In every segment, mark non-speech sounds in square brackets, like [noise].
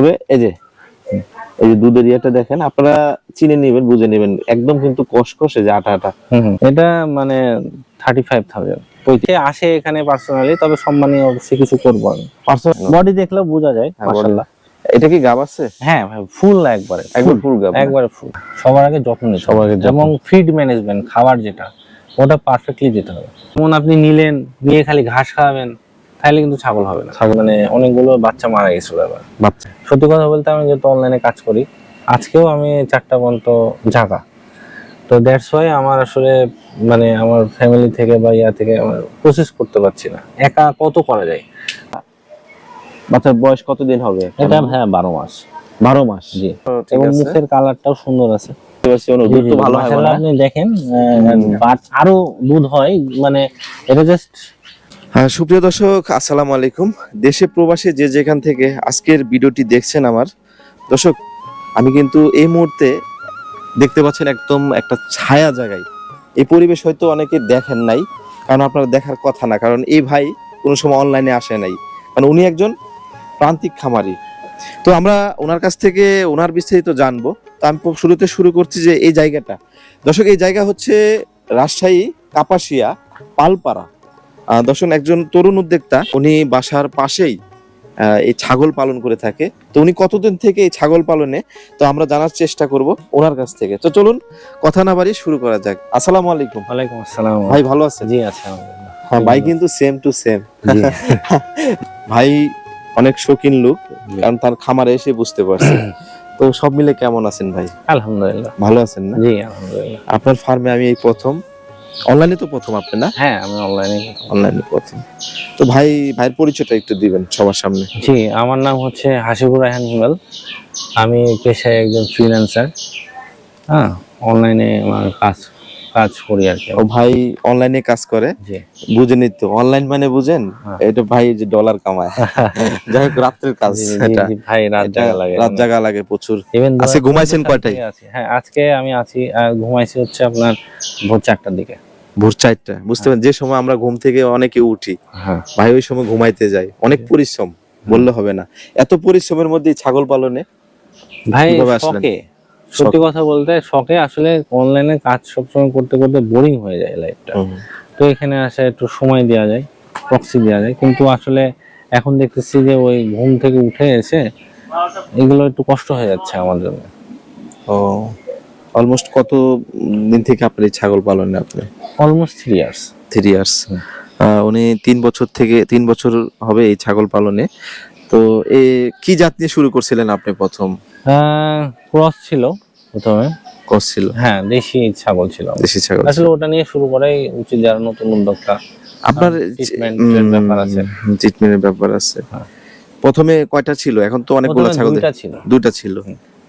তবে এই যে এই যে দুধের ইয়েটা দেখেন আপনারা চিনে নেবেন বুঝে নেবেন। একদম কিন্তু কষকষে যে আটা আটা এটা মানে থার্টি ফাইভ থাউজেন্ড আসে এখানে পার্সোনালি তবে সম্মানীয় অবশ্যই কিছু করব আমি। বডি দেখলেও বোঝা যায় হ্যাঁ, এটা কি গাব আছে? হ্যাঁ ভাই ফুল একবারে একবার ফুল। গাব? একবারে ফুল। সবার আগে যত্ন নিতে সবার আগে। এবং ফিড ম্যানেজমেন্ট খাবার যেটা ওটা পারফেক্টলি দিতে হবে। যেমন আপনি নিলেন নিয়ে খালি ঘাস খাওয়াবেন তাহলে কিন্তু ছাগল হবে না। ছাগল। মানে অনেকগুলো বাচ্চা মারা গেছিল এবার। বাচ্চা। সত্যি কথা বলতে আমি যেহেতু অনলাইনে কাজ করি আজকেও আমি চারটা পর্যন্ত জাগা। তো দ্যাটস ওয়াই আমার আসলে মানে আমার ফ্যামিলি থেকে বা ইয়া থেকে আমার প্রসেস করতে পারছি না। একা কত করা যায়? বাচ্চার বয়স কতদিন হবে? এটা হ্যাঁ বারো মাস। বারো মাস? জি। এবং মুখের কালারটাও সুন্দর আছে। ভালো আপনি দেখেন বাট আরও দুধ হয় মানে এটা জাস্ট সুপ্রিয় দর্শক, আসসালামু আলাইকুম। দেশে প্রবাসে যে যেখান থেকে আজকের ভিডিওটি দেখছেন আমার, দর্শক, আমি কিন্তু এই মুহূর্তে দেখতে পাচ্ছেন একদম একটা ছায়া জায়গায়। এই পরিবেশ হয়তো অনেকে দেখেন নাই, কারণ আপনারা দেখার কথা না, কারণ এই ভাই কোনো সময় অনলাইনে আসে নাই, কারণ উনি একজন প্রান্তিক খামারি। তো আমরা ওনার কাছ থেকে ওনার বিস্তারিত জানব। তো আমি শুরুতে শুরু করছি যে এই জায়গাটা। দর্শক, এই জায়গা হচ্ছে রাজশাহী কাপাসিয়া, পালপাড়া। আহ, দর্শক একজন তরুণ উদ্যোক্তা উনি বাসার পাশেই এই ছাগল পালন করে থাকে। তো উনি কতদিন থেকে এই ছাগল পালনে? তো আমরা জানার চেষ্টা করব ওনার কাছ থেকে। তো চলুন কথা না বাড়িয়ে শুরু করা যাক। আসসালামু আলাইকুম। ওয়ালাইকুম আসসালাম। ভাই ভালো আছেন? জি আছে হ্যাঁ ভাই কিন্তু সেম টু সেম ভাই অনেক শৌখিন লোক কারণ তার খামারে এসে বুঝতে পারছি। তো সব মিলে কেমন আছেন ভাই? আলহামদুলিল্লাহ। ভালো আছেন না? জি আলহামদুলিল্লাহ। আপনার ফার্মে আমি এই প্রথম। অনলাইনে তো প্রথম আপনি না? হ্যাঁ আমি অনলাইনে অনলাইনে প্রথম। তো ভাই ভাইয়ের পরিচয়টা একটু দিবেন সবার সামনে। জি আমার নাম হচ্ছে হাসিবুর রায়হান হিমাল। আমি পেশায় একজন ফ্রিল্যান্সার হ্যাঁ অনলাইনে আমার কাজ কাজ করি আর কি ও ভাই অনলাইনে কাজ করে? বুঝেনি তো। অনলাইন মানে বুঝেন? হ্যাঁ। এটা ভাই যে ডলার কামায়। [laughs] যাই হোক রাত্রের কাজ। ভাই রাত জাগা লাগে। রাত জাগা লাগে প্রচুর। আজকে ঘুমাইছেন কয়টায়? হ্যাঁ আজকে আমি আছি আর ঘুমাইছি হচ্ছে আপনার ভোর চারটার দিকে। ভোর চারটা বুঝতে পারেন যে সময় আমরা ঘুম থেকে অনেকে উঠি হ্যাঁ। ভাই ওই সময় ঘুমাইতে যাই। অনেক পরিশ্রম বললে হবে না। এত পরিশ্রমের মধ্যে ছাগল পালনে ভাই শখে। সত্যি কথা বলতে শখে আসলে অনলাইনে কাজ সবসময় করতে করতে বোরিং হয়ে যায় লাইফটা তো এখানে আসে একটু সময় দেওয়া যায় প্রক্সি দেওয়া যায়। কিন্তু আসলে এখন দেখতেছি যে ওই ঘুম থেকে উঠে এসে এগুলো একটু কষ্ট হয়ে যাচ্ছে আমার জন্য। ও অলমোস্ট কত দিন থেকে আপনার এই ছাগল পালনে আপনি? Almost three years three years উনি তিন বছর থেকে তিন বছর হবে এই ছাগল পালনে। তো এ কি জাত নিয়ে শুরু করছিলেন আপনি প্রথম? ক্রস ছিল প্রথমে। কস ছিল। হ্যাঁ দেশি ছাগল ছিল। দেশি ছাগল আসলে ওটা নিয়ে শুরু করাই উচিত যারা নতুন উদ্যোক্তা। আপনার ব্যাপার আছে। ট্রিটমেন্টের ব্যাপার আছে। হ্যাঁ। প্রথমে কয়টা ছিল? এখন তো অনেকগুলো ছাগল ছিল। দুইটা ছিল।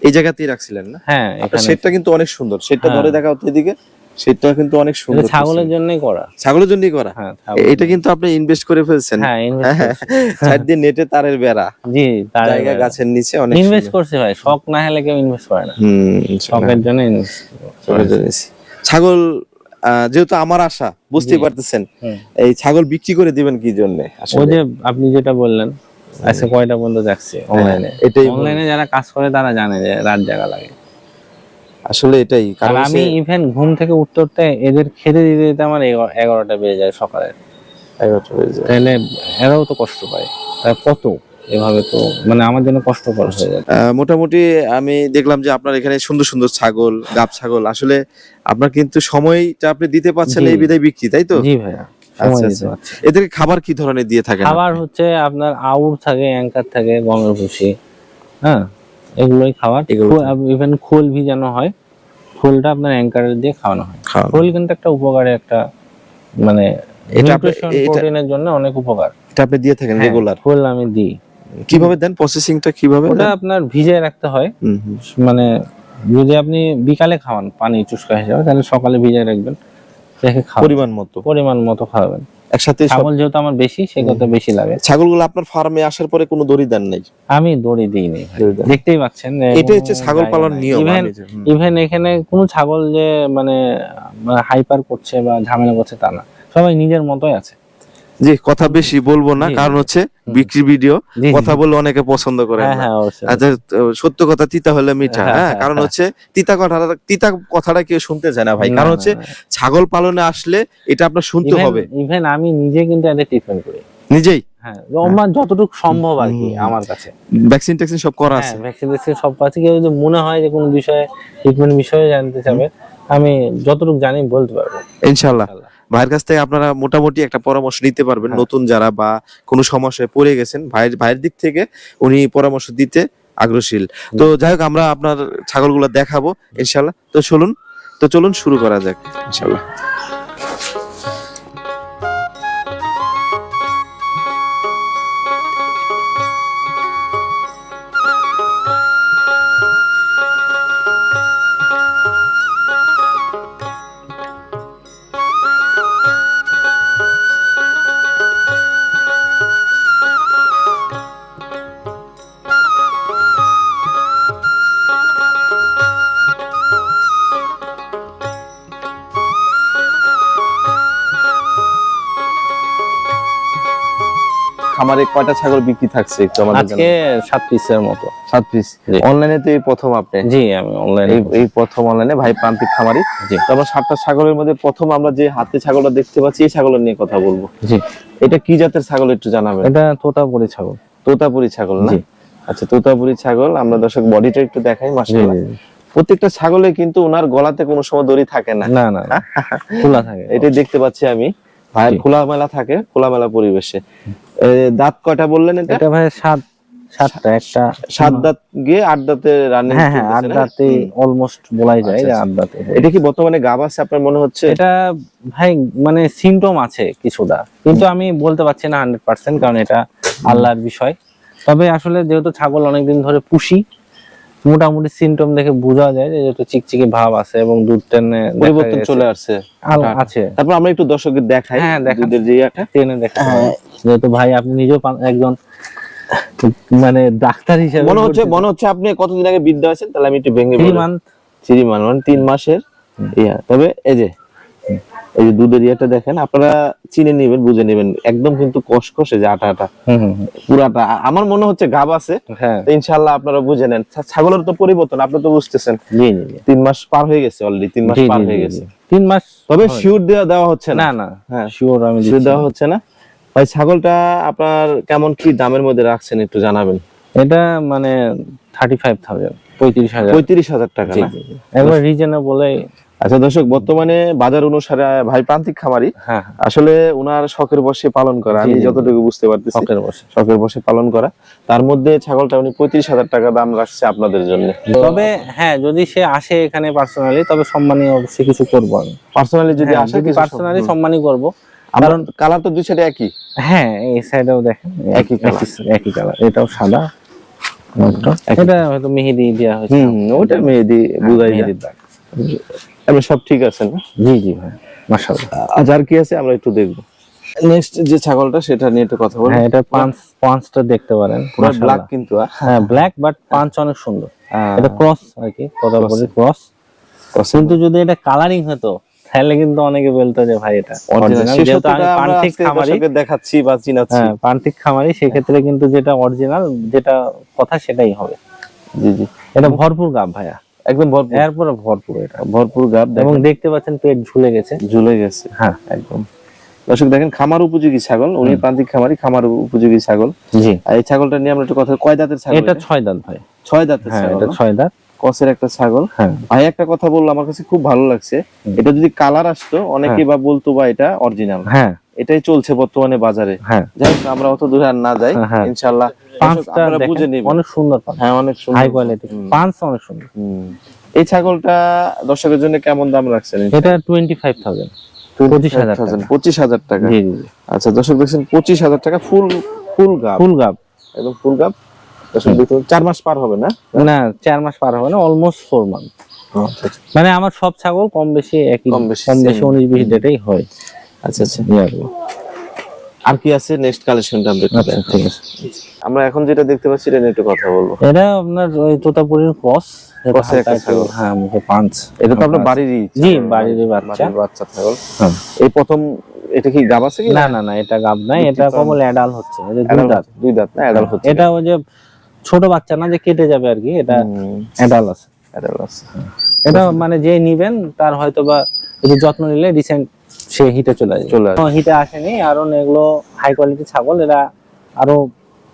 এই জায়গাতেই রাখছিলেন না? হ্যাঁ সেটটা কিন্তু অনেক সুন্দর। সেটটা হ্যাঁ। ধরে দেখা হতো এদিকে। সেটটা কিন্তু অনেক সুন্দর ছাগলের জন্যই করা। ছাগলের জন্যই করা? হ্যাঁ এটা কিন্তু আপনি ইনভেস্ট করে ফেলছেন। হ্যাঁ invest হ্যাঁ। সাইড দিয়ে নেটে তারের বেড়া। জি জায়গা গাছের নিচে অনেক ইনভেস্ট। করছে ভাই শখ না হলে কেউ ইনভেস্ট করে না। হুম শখের জন্য ইনভেস্ট। ছাগল যেহেতু আমার আশা বুঝতেই পারতেছেন এই ছাগল বিক্রি করে দিবেন কি জন্য? ওই যে আপনি যেটা বললেন আজকে কয়টা বন্ধ যাচ্ছে অনলাইনে হ্যাঁ, এটাই অনলাইনে যারা কাজ করে তারা জানে যে রাত জায়গা লাগে। আসলে এটাই কারণ আমি ইভেন ঘুম থেকে উঠতে উঠতে এদের খেতে দিতে দিতে আমার এগারোটা বেজে যায় সকালে। এগারোটা বেজে যায়। তাহলে এরাও তো কষ্ট পায়। কত? এভাবে তো মানে আমার জন্য কষ্টকর হয়ে যায়। মোটামুটি আমি দেখলাম যে আপনার এখানে সুন্দর সুন্দর ছাগল গাব ছাগল আসলে আপনার কিন্তু সময়টা আপনি দিতে পারছেন এই বিদায় বিক্রি তাই তো? জি ভাইয়া আচ্ছা, আচ্ছা। এদেরকে খাবার কি ধরনের দিয়ে থাকে খাবার হচ্ছে আপনার আউর থাকে অ্যাঙ্কার থাকে গমের ভুসি হ্যাঁ এগুলোই খাবার। ইভেন খোল ভিজানো হয়। খোলটা আপনার অ্যাঙ্কারের দিয়ে খাওয়ানো হয়? খোল কিন্তু একটা উপকারে একটা মানে এটা প্রোটিনের জন্য অনেক উপকার। এটা আপনি দিয়ে থাকেন হ্যাঁ, রেগুলার খোল আমি দিই। কীভাবে দেন? প্রসেসিংটা কীভাবে ওটা আপনার ভিজে রাখতে হয়। মানে যদি আপনি বিকালে খাওয়ান পানি চুস্কা হিসাবে তাহলে সকালে ভিজে রাখবেন। রেখে পরিমাণ মতো। পরিমাণ মতো খাওয়াবেন। একসাথে ছাগল যেহেতু আমার বেশি সেক্ষেত্রে বেশি লাগে। ছাগলগুলো আপনার ফার্মে আসার পরে কোনো দড়ি দেন নাই? আমি দড়ি দিই নি দেখতেই পাচ্ছেন এটা হচ্ছে ছাগল পালন নিয়ম। ইভেন এখানে কোনো ছাগল যে মানে হাইপার করছে বা ঝামেলা করছে তা না। সবাই নিজের মতোই আছে। জি কথা বেশি বলব না কারণ হচ্ছে বিক্রি ভিডিও। কথা বলে অনেকে পছন্দ করে হ্যাঁ হ্যাঁ আচ্ছা সত্য কথা তিতা হলে মিঠা হ্যাঁ, হ্যাঁ? কারণ। হচ্ছে তিতা কথাটা তিতা কথাটা কেউ শুনতে চায় না ভাই। কারণ হচ্ছে ছাগল পালনে আসলে এটা আপনার শুনতে হবে। even আমি নিজে কিন্তু এটা ট্রিটমেন্ট করি। নিজেই? হ্যাঁ যতটুকু সম্ভব আর কি আমার কাছে। ভ্যাকসিন ট্যাকসিন সব করা আছে। ভ্যাকসিন ভ্যাকসিন সব আছে। কেউ যদি মনে হয় যে কোনো বিষয়ে ট্রিটমেন্ট বিষয়ে জানতে চাবে আমি যতটুকু জানি বলতে পারব। ইনশাল্লাহ। ইনশাআল্লাহ। ভাইয়ের কাছ থেকে আপনারা মোটামুটি একটা পরামর্শ নিতে পারবেন হ্যাঁ। নতুন যারা বা কোনো সমস্যায় পড়ে গেছেন ভাইয়ের ভাইয়ের দিক থেকে উনি পরামর্শ দিতে আগ্রহশীল। তো যাই হোক আমরা আপনার ছাগলগুলো দেখাবো ইনশাল্লাহ তো চলুন তো চলুন শুরু করা যাক ইনশাল্লাহ খামারে কয়টা ছাগল বিক্রি থাকছে একটু আমাদের আজকে সাত পিসের মতো। সাত পিস? অনলাইনে তো এই প্রথম আপনি? জি আমি অনলাইনে এই এই প্রথম অনলাইনে ভাই প্রান্তিক খামারি। জি। তো আমরা সাতটা ছাগলের মধ্যে প্রথম আমরা যে হাতে ছাগলটা দেখতে পাচ্ছি এই ছাগলের নিয়ে কথা বলব। জি। এটা কি জাতের ছাগল একটু জানাবেন? এটা তোতাপুরি ছাগল। তোতাপুরি ছাগল না। আচ্ছা তোতাপুরি ছাগল আমরা দর্শক বডিটা একটু দেখাই মাশাআল্লাহ। প্রত্যেকটা ছাগলে কিন্তু ওনার গলাতে কোনো সময় দড়ি থাকে না। না না না, [laughs] খোলা থাকে। এটাই দেখতে পাচ্ছি আমি। ভাইয়ের। খোলামেলা থাকে খোলামেলা পরিবেশে। দাঁত কয়টা বললেন এটা? এটা ভাই সাত সাতটা একটা সাত দাঁত গিয়ে আট দাঁতে রানিং হ্যাঁ হ্যাঁ আট দাঁতে অলমোস্ট বলাই যায় আচ্ছা, আচ্ছা। আট দাঁতে। এটা কি বর্তমানে গাব আছে আপনার মনে হচ্ছে? এটা ভাই মানে সিমটম আছে কিছুটা। কিন্তু আমি বলতে পারছি না হান্ড্রেড পার্সেন্ট কারণ এটা আল্লাহর বিষয়। তবে আসলে যেহেতু ছাগল অনেকদিন ধরে পুষি মোটামুটি সিমটম দেখে বোঝা যায় যে যেহেতু চিকচিকি ভাব আছে এবং দুধ টেনে পরিবর্তন চলে আসছে। হ্যাঁ। আছে। তারপর আমরা একটু দর্শকদের দেখাই হ্যাঁ। দুধের যে একটা টেনে দেখা হ্যাঁ। যেহেতু ভাই আপনি নিজেও পান- একজন মানে ডাক্তার হিসেবে মনে হচ্ছে মনে হচ্ছে আপনি কতদিন আগে বিদ্যা আছেন? তাহলে আমি একটু ভেঙে মান মানে তিন মাসের ইয়া। তবে এই যে এই যে দুধের ইয়েটা দেখেন আপনারা চিনে নেবেন বুঝে নেবেন। একদম কিন্তু কষকষে যে আটা আটা। পুরাটা আমার মনে হচ্ছে গাব আছে। হ্যাঁ। ইনশাল্লাহ আপনারা বুঝে নেন। ছাগলের তো পরিবর্তন আপনি তো বুঝতেছেন। তিন মাস পার হয়ে গেছে অলরেডি তিন মাস পার হয়ে গেছে। তিন মাস তবে শিওর দেওয়া দেওয়া হচ্ছে না। না হ্যাঁ। শিওর আমি দেওয়া হচ্ছে না। ভাই ছাগলটা আপনার কেমন কি দামের মধ্যে রাখছেন একটু জানাবেন? এটা মানে থার্টি ফাইভ থাউজেন্ড পঁয়ত্রিশ হাজার। পঁয়ত্রিশ হাজার টাকা। একবার রিজনেবল আচ্ছা দর্শক বর্তমানে বাজার অনুসারে ভাই প্রান্তিক খামারি। হ্যাঁ আসলে উনার শখের বসে পালন করা আমি। যতটুকু বুঝতে পারতেছি শখের বসে শখের বসে পালন করা। তার মধ্যে ছাগলটা উনি পঁয়ত্রিশ হাজার টাকা দাম রাখছে আপনাদের জন্য। তবে হ্যাঁ যদি সে আসে এখানে পার্সোনালি তবে সম্মানী অবশ্যই কিছু করব আমি। পার্সোনালি যদি হ্যাঁ, আসে পার্সোনালি সম্মানই করব। কারণ কালার তো দুই সাইডে একই। হ্যাঁ এই সাইডেও দেখেন একই colour। একই কালার এটাও সাদা এটা হয়তো মেহেদি দেওয়া হয়েছে। ওটা মেহেদি বুঝাই দাগ। এমনি সব ঠিক আছে না? জি জি ভাই মাশাআল্লাহ। আজ আর কি আছে আমরা একটু দেখব। নেক্সট যে ছাগলটা সেটা নিয়ে একটু কথা বলি হ্যাঁ এটা পাঁচ পাঁচটা দেখতে পারেন পুরো ব্ল্যাক কিন্তু হ্যাঁ ব্ল্যাক বাট পাঁচ অনেক সুন্দর। এটা ক্রস আর কি কথা বলি ক্রস কিন্তু যদি এটা কালারিং হতো তাহলে কিন্তু অনেকে বলতো যে ভাই এটা আজকে খামারি। দেখাচ্ছি বা চিনাচ্ছি। হ্যাঁ প্রান্তিক খামারি সেক্ষেত্রে কিন্তু যেটা অরিজিনাল যেটা কথা সেটাই হবে। জি জি। এটা ভরপুর গাব ভাইয়া। একদম ভরপুর। এরপরে ভরপুর এটা। ভরপুর গাব এবং দেখতে পাচ্ছেন পেট ঝুলে গেছে। ঝুলে গেছে হ্যাঁ একদম। দর্শক দেখেন খামার উপযোগী ছাগল উনি প্রান্তিক খামারি খামার উপযোগী ছাগল। জি। আর এই ছাগলটা নিয়ে আমরা একটু কথা কয় দাঁতের ছাগল এটা? ছয় দাঁত ভাই। ছয় দাঁতের হ্যাঁ ছাগল এটা ছয় দাঁত। কসের একটা ছাগল। হ্যাঁ। ভাই একটা কথা বলল আমার কাছে খুব ভালো লাগছে। এটা যদি কালার আসতো অনেকে বা বলতো বা এটা অরিজিনাল হ্যাঁ। এটাই চলছে বর্তমানে বাজারে। হ্যাঁ। যাই আমরা অত দূরে আর না যাই। হ্যাঁ, হ্যাঁ। ইনশাল্লাহ। পাঁচটা বুঝে নেবেন অনেক সুন্দর হ্যাঁ অনেক সুন্দর। হাই কোয়ালিটি পাঁচ অনেক সুন্দর। এই ছাগলটা দর্শকের জন্য কেমন দাম রাখছেন এটা? টোয়েন্টি ফাইভ থাউজেন্ড পঁচিশ হাজার টাকা। পঁচিশ জি জি আচ্ছা দর্শক দেখছেন পঁচিশ হাজার টাকা ফুল ফুল গাব। ফুল গাব। একদম ফুল গাব। দর্শক দেখুন চার মাস পার হবে না? না চার মাস পার হবে না অলমোস্ট ফোর মান্থ মানে আমার সব ছাগল কম বেশি একই কম বেশি কম বেশি same। উনিশ বিশ ডেটেই হয়। আচ্ছা আচ্ছা। আর কি আছে নেক্সট কালেকশনটা আমরা আচ্ছা ঠিক আছে। আমরা এখন যেটা দেখতে পাচ্ছি এটা নিয়ে একটু কথা বলব। এটা আপনার ওই তোতাপুরির ক্রস একটা ছাগল। হ্যাঁ মুখে পাঁচ এটা তো আপনার বাড়িরই জি, বাড়িরই বাচ্চা। বাচ্চা ছাগল। হ্যাঁ। এই প্রথম এটা কি গাব আছে কি? না না না এটা গাব নাই এটা কেবল অ্যাডাল হচ্ছে দুই দাঁত। দুই দাঁত না অ্যাডাল্ট হচ্ছে। এটা ওই যে ছোট বাচ্চা না যে কেটে যাবে আর কি এটা অ্যাডাল আছে। অ্যাডাল্ট আছে। এটা মানে যে নিবেন তার হয়তো বা একটু যত্ন নিলে রিসেন্ট সে হিটে চলে আসবে। চলে আসবে। হিটে আসেনি কারণ এগুলো হাই কোয়ালিটি ছাগল এরা আরও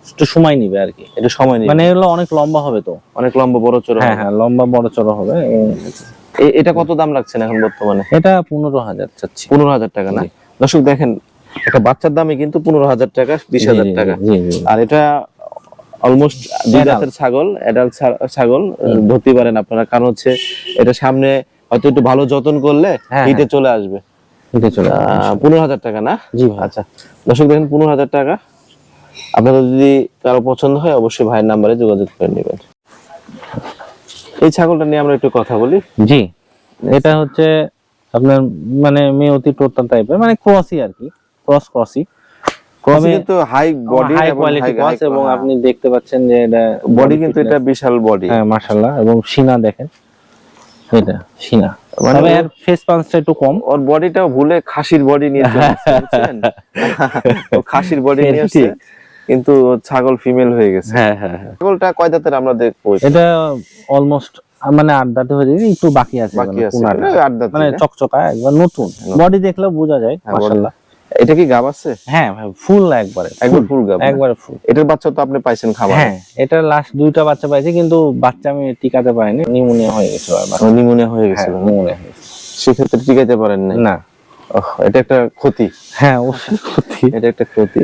একটু সময় নিবে আর কি এটা সময় নেই মানে এগুলো অনেক লম্বা হবে তো। অনেক লম্বা বড় চড়া হ্যাঁ হ্যাঁ লম্বা বড় চড়ো হবে। এটা কত দাম রাখছেন এখন বর্তমানে? এটা পনেরো হাজার চাচ্ছি। পনেরো হাজার টাকা না? দর্শক দেখেন একটা বাচ্চার দামে কিন্তু পনেরো হাজার টাকা বিশ হাজার টাকা। আর এটা অলমোস্ট দুই. জাতের ছাগল অ্যাডাল্ট ছাগল ধরতে পারেন আপনারা। কারণ হচ্ছে এটা সামনে হয়তো একটু ভালো যত্ন করলে হ্যাঁ, হিটে চলে আসবে। পনেরো হাজার টাকা না? জি ভাই। আচ্ছা দর্শক দেখেন পনেরো হাজার টাকা। আপনাদের যদি কারও পছন্দ হয় অবশ্যই ভাইয়ের নাম্বারে যোগাযোগ করে নেবেন। এই ছাগলটা নিয়ে আমরা একটু কথা বলি। জি এটা হচ্ছে আপনার মানে মেয়তি টোটাল টাইপের মানে ক্রসই আর কি ক্রস ক্রস কিন্তু high body high quality cross এবং। আপনি দেখতে পাচ্ছেন যে এটা বডি কিন্তু এটা বিশাল বডি হ্যাঁ মাশাআল্লাহ এবং সিনা দেখেন। এটা সিনা তবে এর ফেস পাঞ্চটা একটু কম। ওর বডিটাও ভুলে খাসির বডি নিয়ে [laughs] ও খাসির বডি নিয়ে আসছে কিন্তু ছাগল ফিমেল হয়ে গেছে। হ্যাঁ হ্যাঁ হ্যাঁ। ছাগলটা কয় দাঁতের আমরা দেখব এটা অলমোস্ট মানে আড্ডাতে হয়ে যায় একটু বাকি আছে বাকি মানে আছে। মানে আট দাঁত মানে চকচকা একবার নতুন। বডি দেখলে বোঝা যায় হ্যাঁ, মাশাআল্লাহ। এটা কি গাব আছে? হ্যাঁ ফুল একবারে একবার ফুল গাব একবারে ফুল। এটার বাচ্চা তো আপনি পাইছেন খাবার হ্যাঁ এটা লাস্ট দুইটা বাচ্চা পাইছি কিন্তু বাচ্চা আমি টিকাতে পারিনি নিউমোনিয়া হয়ে নিমোনিয়া হয়ে হ্যাঁ গেছিল। নিউমোনিয়া হয়ে সেক্ষেত্রে টিকাইতে পারেন না। না এটা একটা ক্ষতি। হ্যাঁ অবশ্যই ক্ষতি। এটা একটা ক্ষতি।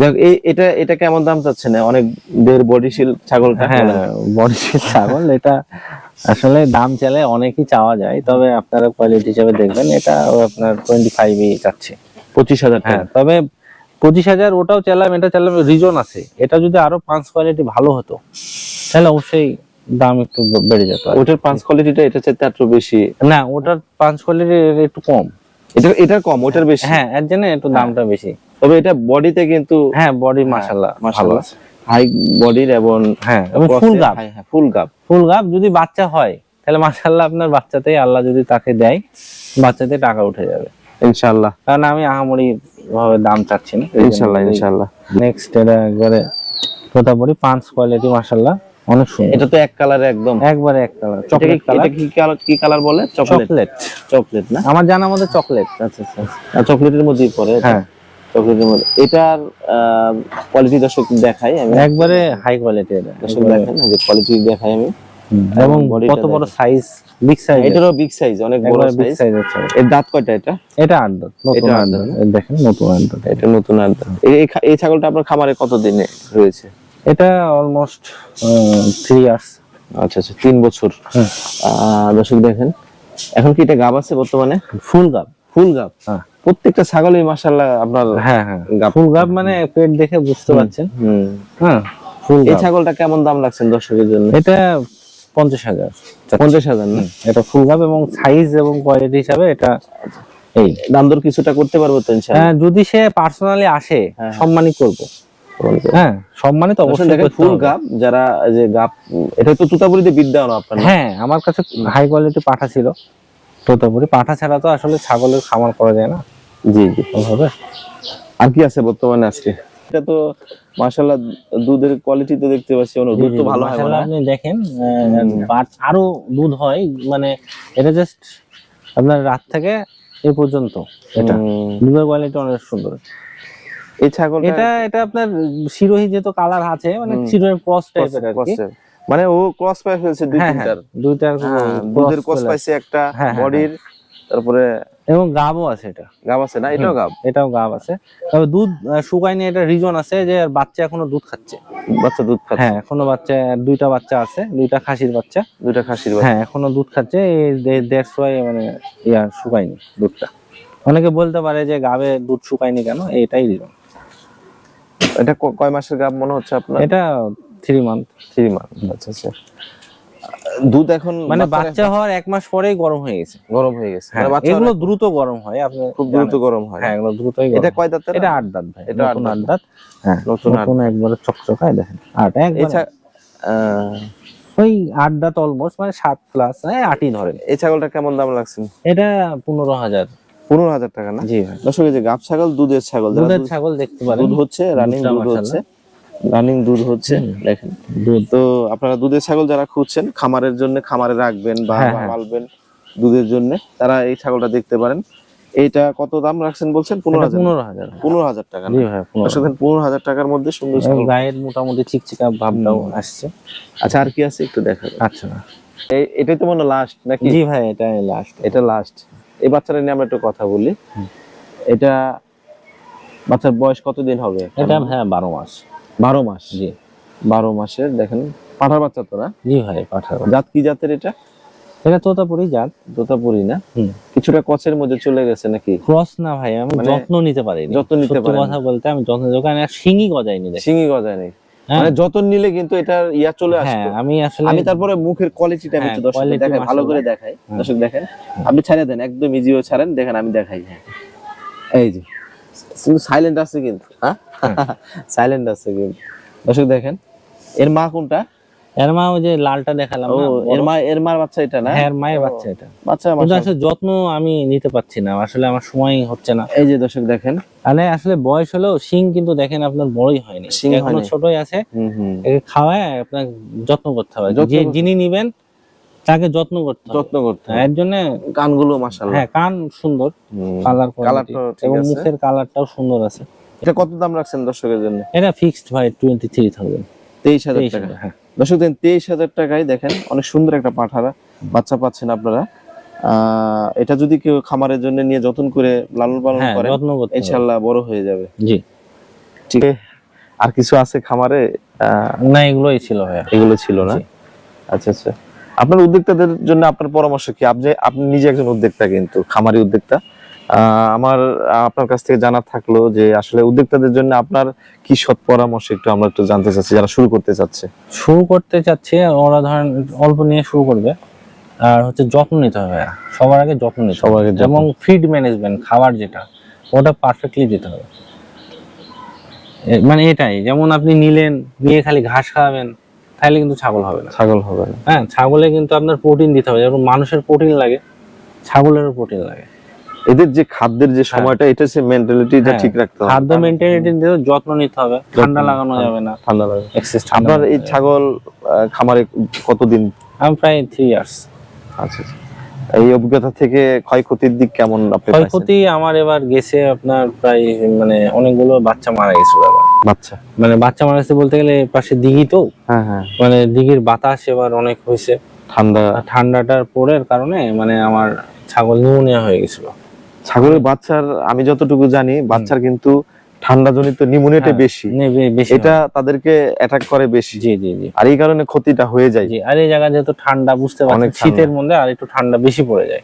যাক এই এটা এটা কেমন দাম চাচ্ছে না অনেক দের বডিশীল ছাগলটা হ্যাঁ বডিশিল ছাগল এটা আসলে দাম চালে অনেকই চাওয়া যায় তবে আপনারা কোয়ালিটি হিসেবে দেখবেন এটা আপনার টোয়েন্টি ফাইভই চাচ্ছে। পঁচিশ হাজার হ্যাঁ টাকা। তবে পঁচিশ হাজার ওটাও চালাম এটা চালাম রিজন আছে। এটা যদি আরও পাঁচ কোয়ালিটি ভালো হতো তাহলে অবশ্যই দাম একটু বেড়ে যেত ওটার পাঁচ কোয়ালিটিটা এটা চাইতে একটু বেশি। না ওটার পাঁচ কোয়ালিটি একটু কম। এটা এটা কম ওটার বেশি। হ্যাঁ এর জন্য একটু দামটা বেশি। তবে এটা বডিতে কিন্তু হ্যাঁ বডি মাশাল্লাহ ভালো মাশাআল্লাহ। হাই বডির এবং হ্যাঁ এবং ফুল গাব ফুল গাব ফুল গাব যদি বাচ্চা হয় তাহলে মাশাল্লাহ আপনার বাচ্চাতেই আল্লাহ যদি তাকে দেয় বাচ্চাতে টাকা উঠে যাবে। ইনশাআল্লাহ। কারণ আমি আহামরি ভাবে দাম চাচ্ছি না। ইনশাআল্লাহ ইনশাআল্লাহ। নেক্সট এটা একবারে তোতাপুরি পাঁচ কোয়ালিটি মাশাল্লাহ অনেক সুন্দর। এটা তো এক কালারে একদম। একবারে এক কালার চকলেট কালার এটা কি কালার কি কালার বলে? চকলেট চকলেট না? আমার জানা মধ্যে চকলেট আচ্ছা আচ্ছা। চকলেটের মধ্যেই পড়ে হ্যাঁ। চকলেটের মধ্যে এটার কোয়ালিটি দর্শক দেখাই আমি। একবারে হাই কোয়ালিটি এটা। দর্শক দেখেন যে কোয়ালিটি দেখাই আমি। এবং কত বড় সাইজ বিগ সাইজ এটারও বিগ সাইজ অনেক বড় বিগ সাইজ আছে এর দাঁত কয়টা এটা? এটা আট দাঁত নতুন আট আট দাঁত দেখেন নতুন আট দাঁত এটা নতুন আর দাঁত। এই ছাগলটা আপনার খামারে কত দিনে রয়েছে এটা অলমোস্ট থ্রি ইয়ার্স আচ্ছা আচ্ছা তিন বছর। আহ, দর্শক দেখেন এখন কি এটা গাব আছে বর্তমানে? ফুল গাব। ফুল গাব? হ্যাঁ। প্রত্যেকটা ছাগলই মাশাআল্লাহ আপনার হ্যাঁ হ্যাঁ। ফুল গাব মানে পেট দেখে বুঝতে পারছেন। হুম। হ্যাঁ ফুল এই ছাগলটা কেমন দাম রাখছেন দর্শকের জন্য? এটা পঞ্চাশ হাজার। পঞ্চাশ হাজার না? এটা ফুল গাব এবং সাইজ এবং কোয়ালিটি হিসাবে এটা এই দাম দর কিছুটা করতে পারব তো হ্যাঁ, যদি সে পার্সোনালি আসে হ্যাঁ। সম্মানই করব। হ্যাঁ অবশ্যই দেখেন ফুল গাব যারা যে গাব এটা তো তুতাপুরিতে বিদ্যা আপনার হ্যাঁ আমার কাছে হাই কোয়ালিটি পাঠা ছিল। তোতাপুরি পাঠা ছাড়া তো আসলে ছাগলের খামার করা যায় না। জি জি। ওইভাবে আর কি আছে বর্তমানে আজকে? এটা তো মাশাআল্লাহ দুধের কোয়ালিটি তো দেখতে পাচ্ছি অনেক দুধ তো ভালো হয় আপনি দেখেন বাট আরও দুধ হয় মানে এটা জাস্ট আপনার রাত থেকে এ পর্যন্ত এটা। দুধের কোয়ালিটি অনেক সুন্দর। এই ছাগলটা এটা এটা আপনার শিরোহী যেহেতু কালার আছে মানে হুম। শিরোহের ক্রস টাইপের আর কি। মানে ও ক্রস পাই ফেলছে দুই হ্যাঁ হ্যাঁ তিনটার দুইটার হ্যাঁ, দুধের ক্রস পাইছে একটা হ্যাঁ, হ্যাঁ, বডির তারপরে এবং গাবও আছে এটা। গাব আছে না? এটাও গাব? এটাও গাব আছে। তবে দুধ আহ, শুকায়নি এটা রিজন আছে যে বাচ্চা এখনও দুধ খাচ্ছে। বাচ্চা দুধ খাচ্ছে? হ্যাঁ এখনও বাচ্চা দুইটা বাচ্চা আছে দুইটা খাসির বাচ্চা। দুইটা খাসির বাচ্চা। হ্যাঁ এখনও দুধ খাচ্ছে দেড় ওয়াই মানে ইয়া শুকায়নি দুধটা। অনেকে বলতে পারে যে গাবে দুধ শুকায়নি কেন এটাই রিজন এটা কয় মাসের গাব মনে হচ্ছে আপনার? এটা থ্রি মান্থ থ্রি মান্থ আচ্ছা আচ্ছা। দুধ এখন মানে বাচ্চা হওয়ার এক মাস পরেই গরম হয়ে গেছে। গরম হয়ে গেছে। হ্যাঁ মানে বাচ্চা এগুলো দ্রুত গরম হয় আপনি খুব দ্রুত গরম হয়। হ্যাঁ এগুলো দ্রুতই এটা কয় দাঁতের এটা আট দাঁত ভাই এটা আট দাঁত। আট দাঁত। হ্যাঁ নতুন নতুন একবারে চকচকায় দেখেন আট একবার আহ, ওই আট দাঁত অলমোস্ট মানে সাত প্লাস আটই ধরেন। এই ছাগলটা কেমন দাম লাগছে? এটা পনেরো হাজার। পনেরো হাজার টাকা না? জি ভাই। দর্শক এই যে গাব ছাগল দুধের ছাগল দুধের ছাগল দেখতে পারেন। দুধ হচ্ছে রানিং দুধ হচ্ছে। রানিং দুধ হচ্ছে দেখেন। তো আপনারা দুধের ছাগল যারা খুঁজছেন খামারের জন্য খামারে রাখবেন বা হ্যাঁ, হ্যাঁ। পালবেন দুধের জন্য তারা এই ছাগলটা দেখতে পারেন। এইটা কত দাম রাখছেন বলছেন? পনেরো হাজার। পনেরো হাজার। পনেরো হাজার টাকা না? পনেরো হাজার। টাকার মধ্যে সুন্দর গায়ের মোটামুটি চিকচিকা ভাবটাও আসছে। আচ্ছা আর কি আছে একটু দেখা আচ্ছা। এই- এটাই তো মনে লাস্ট নাকি? জি ভাই এটা লাস্ট এটা লাস্ট এই বাচ্চাটা নিয়ে আমরা একটু কথা বলি। এটা বাচ্চার বয়স কতদিন হবে এটা হ্যাঁ বারো মাস। বারো মাস। জি। বারো মাসের দেখেন পাঠার বাচ্চা তো না? জি ভাই পাঠাবো জাত কি জাতের এটা? এটা তোতাপুরি জাত। দোতাপুরি না? কিছুটা কচের মধ্যে চলে গেছে নাকি? ক্রস না ভাই আমি মানে যত্ন নিতে পারিনি। যত্ন নিতে পারেননি। কথা বলতে আমি যত্ন দোকানে শিঙি গজাইনি দেখি শিঙি গজায় নেই হ্যাঁ। মানে যতন নিলে কিন্তু এটা ইয়া চলে হ্যাঁ আমি আসলে আমি তারপরে মুখের কোয়ালিটিটা আমি হ্যাঁ, একটু দর্শক দেখাই ভালো করে দেখাই। দর্শক দেখেন আপনি ছেড়ে দেন একদম ইজিও ছাড়েন দেখেন আমি দেখাই। হ্যাঁ এই যে। সাইলেন্ট আছে কিন্তু হ্যাঁ? সাইলেন্ট আছে কিন্তু। দর্শক দেখেন এর মা কোনটা? এর মা ওই যে লালটা দেখালাম ও এর মা এর মার বাচ্চা এটা না? হ্যাঁ এর মায়ের বাচ্চা এটা। বাচ্চা কিন্তু আসলে যত্ন আমি নিতে পারছি না আসলে আমার সময় হচ্ছে না। এই যে দর্শক দেখেন। তাহলে আসলে বয়স হলেও শিং কিন্তু দেখেন আপনার বড়ই হয়নি। শিং এখনও ছোটই আছে। হুম হুম। একে খাওয়ায় আপনার যত্ন করতে হবে। যে যিনি নিবেন তাকে যত্ন করতে যত্ন করতে এর জন্য কানগুলো মাশাআল্লাহ। হ্যাঁ কান সুন্দর। কালার কালারটা এবং মুখের কালারটাও সুন্দর আছে। এটা কত দাম রাখছেন দর্শকের জন্য? এটা ফিক্সড ভাই টোয়েন্টি থ্রি থাউজেন্ড তেইশ হাজার। টাকা। হ্যাঁ। দর্শক দেন তেইশ হাজার টাকায় দেখেন অনেক সুন্দর একটা পাঠারা বাচ্চা পাচ্ছেন আপনারা। আহ, এটা যদি কেউ খামারের জন্য নিয়ে যত্ন করে লালন পালন করে করেন যত্ন করতে বড় হয়ে যাবে। জি। ঠিক। আর কিছু আছে খামারে? না এগুলোই ছিল ভাই এগুলো ছিল না? আচ্ছা আচ্ছা। আপনার উদ্যোক্তাদের জন্য আপনার পরামর্শ কি? আপনি আপনি নিজে একজন উদ্যোক্তা কিন্তু খামারি উদ্যোক্তা। আমার আপনার কাছ থেকে জানা থাকল যে আসলে উদ্যোক্তাদের জন্য আপনার কি সৎ পরামর্শ একটু আমরা একটু জানতে চাচ্ছি যারা শুরু করতে চাচ্ছে? শুরু করতে চাচ্ছে ওরা ধরেন অল্প নিয়ে শুরু করবে। আর হচ্ছে যত্ন নিতে হবে। সবার আগে যত্ন নিতে সবার আগে। এবং ফিড ম্যানেজমেন্ট খাবার যেটা ওটা পারফেক্টলি দিতে হবে। মানে এটাই যেমন আপনি নিলেন নিয়ে খালি ঘাস খাওয়াবেন তাহলে কিন্তু ছাগল হবে না। ছাগল হবে না। হ্যাঁ ছাগলে কিন্তু আপনার প্রোটিন দিতে হবে। যেমন মানুষের প্রোটিন লাগে ছাগলেরও প্রোটিন লাগে। এদের যে খাদ্যের যে সময়টা এটা সে মেন্টালিটিটা হ্যাঁ, ঠিক রাখতে হবে। খাদ্য মেন্টালিটি দিয়ে যত্ন নিতে হবে। ঠান্ডা লাগানো হ্যাঁ। যাবে না। ঠান্ডা লাগে এক্সেস আপনার এই ছাগল খামারে কতদিন? আমি প্রায় থ্রি ইয়ার্স আচ্ছা আচ্ছা। এই অভিজ্ঞতা থেকে ক্ষয়ক্ষতির দিক কেমন আপনি? ক্ষয়ক্ষতি আমার এবার গেছে আপনার প্রায় মানে অনেকগুলো বাচ্চা মারা গেছিল এবার। বাচ্চা? মানে বাচ্চা মারা গেছে বলতে গেলে পাশে দিঘি তো। হ্যাঁ হ্যাঁ। মানে দিঘির বাতাস এবার অনেক হয়েছে। ঠান্ডা? ঠান্ডাটার পরের কারণে মানে আমার ছাগল নিউমোনিয়া হয়ে গেছিল। ছাগলের বাচ্চার আমি যতটুকু জানি বাচ্চার কিন্তু ঠান্ডা জনিত নিউমোনিয়াটা হ্যাঁ, বেশি। এটা তাদেরকে অ্যাটাক করে বেশি। জি জি জি। আর এই কারণে ক্ষতিটা হয়ে যায়। জি আর এই জায়গা যেহেতু ঠান্ডা বুঝতে পারছেন অনেক শীতের মধ্যে আর একটু ঠান্ডা বেশি পড়ে যায়।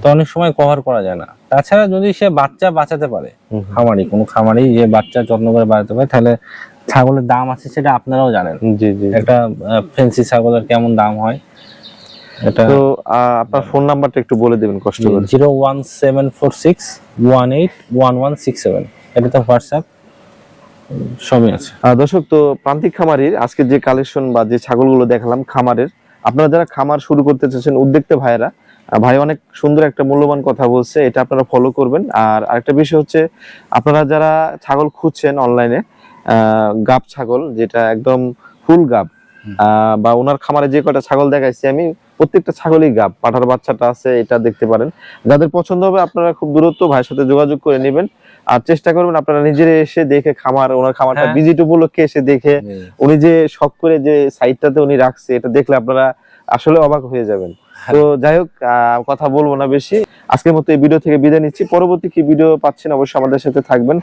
তো অনেক সময় কভার করা যায় না। তাছাড়া যদি সে বাচ্চা বাঁচাতে পারে খামারি কোনো খামারি যে বাচ্চা যত্ন করে বাঁচাতে পারে তাহলে ছাগলের দাম আছে সেটা আপনারাও জানেন। জি জি একটা ফেন্সি ছাগলের কেমন দাম হয়? এটা তো আপনার ফোন নাম্বারটা একটু বলে দেবেন কষ্ট করে। Zero one seven four six one eight one one six seven. এটাতে হোয়াটসঅ্যাপ সবই আছে। দর্শক তো প্রান্তিক খামারির আজকে যে কালেকশন বা যে ছাগলগুলো দেখালাম খামারের আপনারা যারা খামার শুরু করতে চাচ্ছেন উদ্যোক্তা ভাইয়েরা ভাই অনেক সুন্দর একটা মূল্যবান কথা বলছে এটা আপনারা ফলো করবেন। আর আরেকটা বিষয় হচ্ছে আপনারা যারা ছাগল খুঁজছেন অনলাইনে গাব ছাগল যেটা একদম ফুল গাব বা ওনার খামারে যে কটা ছাগল দেখাইছি আমি প্রত্যেকটা ছাগলই গাব পাঠার বাচ্চাটা আছে এটা দেখতে পারেন। যাদের পছন্দ হবে আপনারা খুব দূরত্ব ভাইয়ের সাথে যোগাযোগ করে নেবেন। আর চেষ্টা করবেন আপনারা নিজেরা এসে দেখে খামার ওনার খামারটা হ্যাঁ। ভিজিট উপলক্ষে এসে দেখে উনি যে শখ করে যে সাইডটাতে উনি রাখছে এটা দেখলে আপনারা আসলে অবাক হয়ে যাবেন। হ্যাঁ। তো যাই হোক আহ, কথা বলব না বেশি। আজকের মতো এই ভিডিও থেকে বিদায় নিচ্ছি। পরবর্তী কি ভিডিও পাচ্ছেন অবশ্যই আমাদের সাথে থাকবেন।